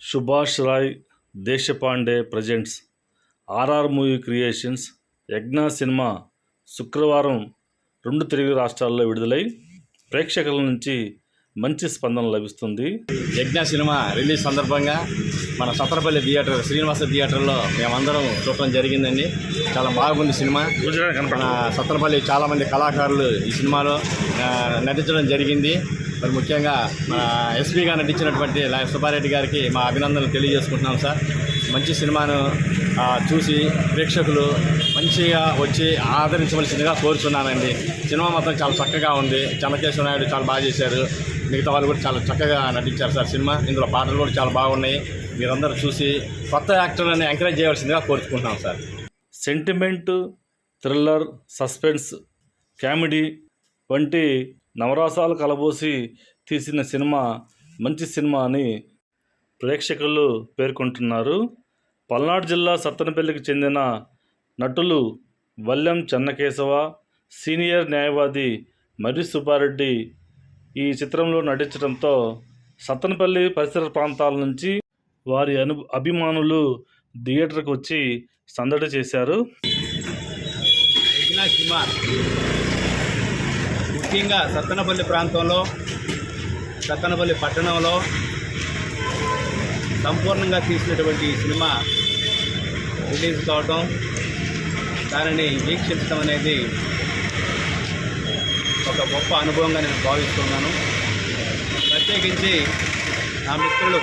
Subhash Rai Deshpande presents RR movie creations Yagna cinema శుక్రవారం రెండు తెలుగు రాష్ట్రాల్లో విడుదలై ప్రేక్షకుల నుంచి మంచి స్పందన లభిస్తుంది. యజ్ఞ సినిమా రిలీజ్ సందర్భంగా మన సత్తరపల్లి థియేటర్ శ్రీనివాస థియేటర్లో మేమందరం చూడటం జరిగిందండి. చాలా బాగుంది సినిమా. మన సత్తరపల్లి చాలామంది కళాకారులు ఈ సినిమాలో నటించడం జరిగింది. మరి ముఖ్యంగా మన ఎస్పీగా నటించినటువంటి సుబ్బారెడ్డి గారికి మా అభినందనలు తెలియజేసుకుంటున్నాం సార్. మంచి సినిమాను చూసి ప్రేక్షకులు మంచిగా వచ్చి ఆదరించవలసిందిగా కోరుతున్నానండి సినిమా మాత్రం చాలా చక్కగా ఉంది. చంద్రకేశ్వర నాయుడు చాలా బాగా చేశారు. మిగతా వాళ్ళు కూడా చాలా చక్కగా నటించారు సార్ సినిమా. ఇందులో పాటలు కూడా చాలా బాగున్నాయి. మీరందరూ చూసి కొత్త యాక్టర్లను ఎంకరేజ్ చేయవలసిందిగా కోరుకుంటున్నాం sir. Sentiment thriller suspense comedy వంటి నవరాసాలు కలబోసి తీసిన సినిమా మంచి సినిమా అని ప్రేక్షకులు పేర్కొంటున్నారు. పల్నాడు జిల్లా సత్తనపల్లికి చెందిన నటులు వల్లెం చెన్నకేశవ సీనియర్ న్యాయవాది మర్రి సుబ్బారెడ్డి ఈ చిత్రంలో నటించడంతో సత్తనపల్లి పరిసర ప్రాంతాల నుంచి వారి అను అభిమానులు థియేటర్కి వచ్చి సందడి చేశారు. సినిమా. ముఖ్యంగా సత్తనపల్లి ప్రాంతంలో సత్తనపల్లి పట్టణంలో సంపూర్ణంగా తీసినటువంటి సినిమా రిలీజ్ కావటం దానిని వీక్షించడం అనేది ఒక గొప్ప అనుభవంగా నేను భావిస్తున్నాను. ప్రత్యేకించి నా మిత్రులు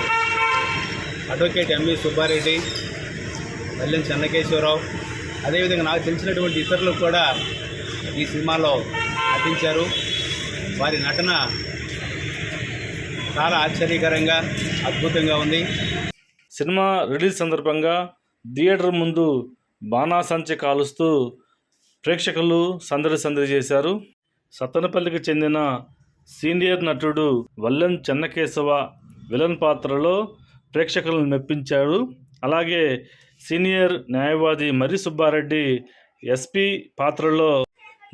అడ్వకేట్ ఎంవి సుబ్బారెడ్డి మల్లెం చెన్నకేశ్వరరావు అదేవిధంగా నాకు తెలిసినటువంటి ఇతరులు కూడా ఈ సినిమాలో నటించారు. వారి నటన చాలా ఆశ్చర్యకరంగా అద్భుతంగా ఉంది. సినిమా రిలీజ్ సందర్భంగా థియేటర్ ముందు బాణాసంచి కాలుస్తూ ప్రేక్షకులు సందడి సందడి చేశారు. సత్తనపల్లికి చెందిన సీనియర్ నటుడు వల్లెం చెన్నకేశవ విలన్ పాత్రలో ప్రేక్షకులను మెప్పించాడు. అలాగే సీనియర్ న్యాయవాది మరి సుబ్బారెడ్డి ఎస్పీ పాత్రలో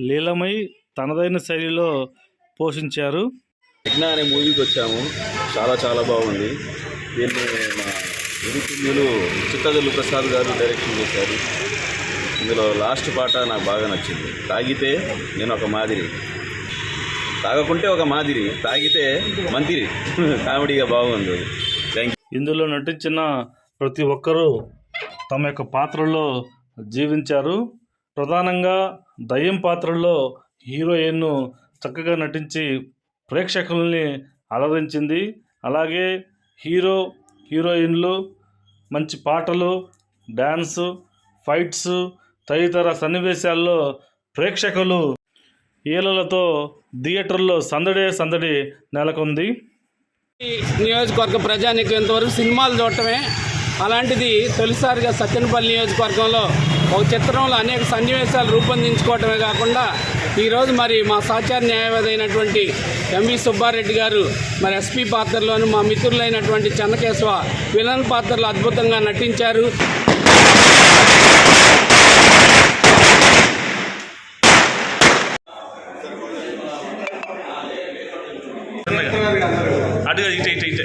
లీలమై తనదైన శైలిలో పోషించారు. యజ్ఞ అనే మూవీకి వచ్చాము. చాలా చాలా బాగుంది. దీన్ని మా గురుతుల్యులు చిత్తగల్లు ప్రసాద్ గారు డైరెక్షన్ చేశారు. ఇందులో లాస్ట్ పాట నాకు బాగా నచ్చింది. తాగితే నేను ఒక మాదిరి. తాగకుంటే ఒక మాదిరి. తాగితే మంతిరి. కామెడీగా బాగుంది. థ్యాంక్ ఇందులో నటించిన ప్రతి ఒక్కరూ తమ యొక్క పాత్రలో జీవించారు. ప్రధానంగా దయ్యం పాత్రలో హీరోయిన్ను చక్కగా నటించి ప్రేక్షకుల్ని అలరించింది అలాగే హీరో హీరోయిన్లు మంచి పాటలు డ్యాన్సు ఫైట్స్ తదితర సన్నివేశాల్లో ప్రేక్షకులు ఈలలతో థియేటర్లో సందడే సందడి నెలకొంది. నియోజకవర్గ ప్రజానికి ఇంతవరకు సినిమాలు చూడటమే అలాంటిది తొలిసారిగా సత్యనపల్లి నియోజకవర్గంలో ఒక చిత్రంలో అనేక సన్నివేశాలు రూపొందించుకోవటమే కాకుండా ఈరోజు మరి మా సహచార న్యాయవాది అయినటువంటి ఎంవి సుబ్బారెడ్డి గారు మరి ఎస్పీ పాత్రలోను మా మిత్రులైనటువంటి చెన్నకేశవ విలన్ పాత్రలు అద్భుతంగా నటించారు. అటు ఇటు ఇటు ఇటు.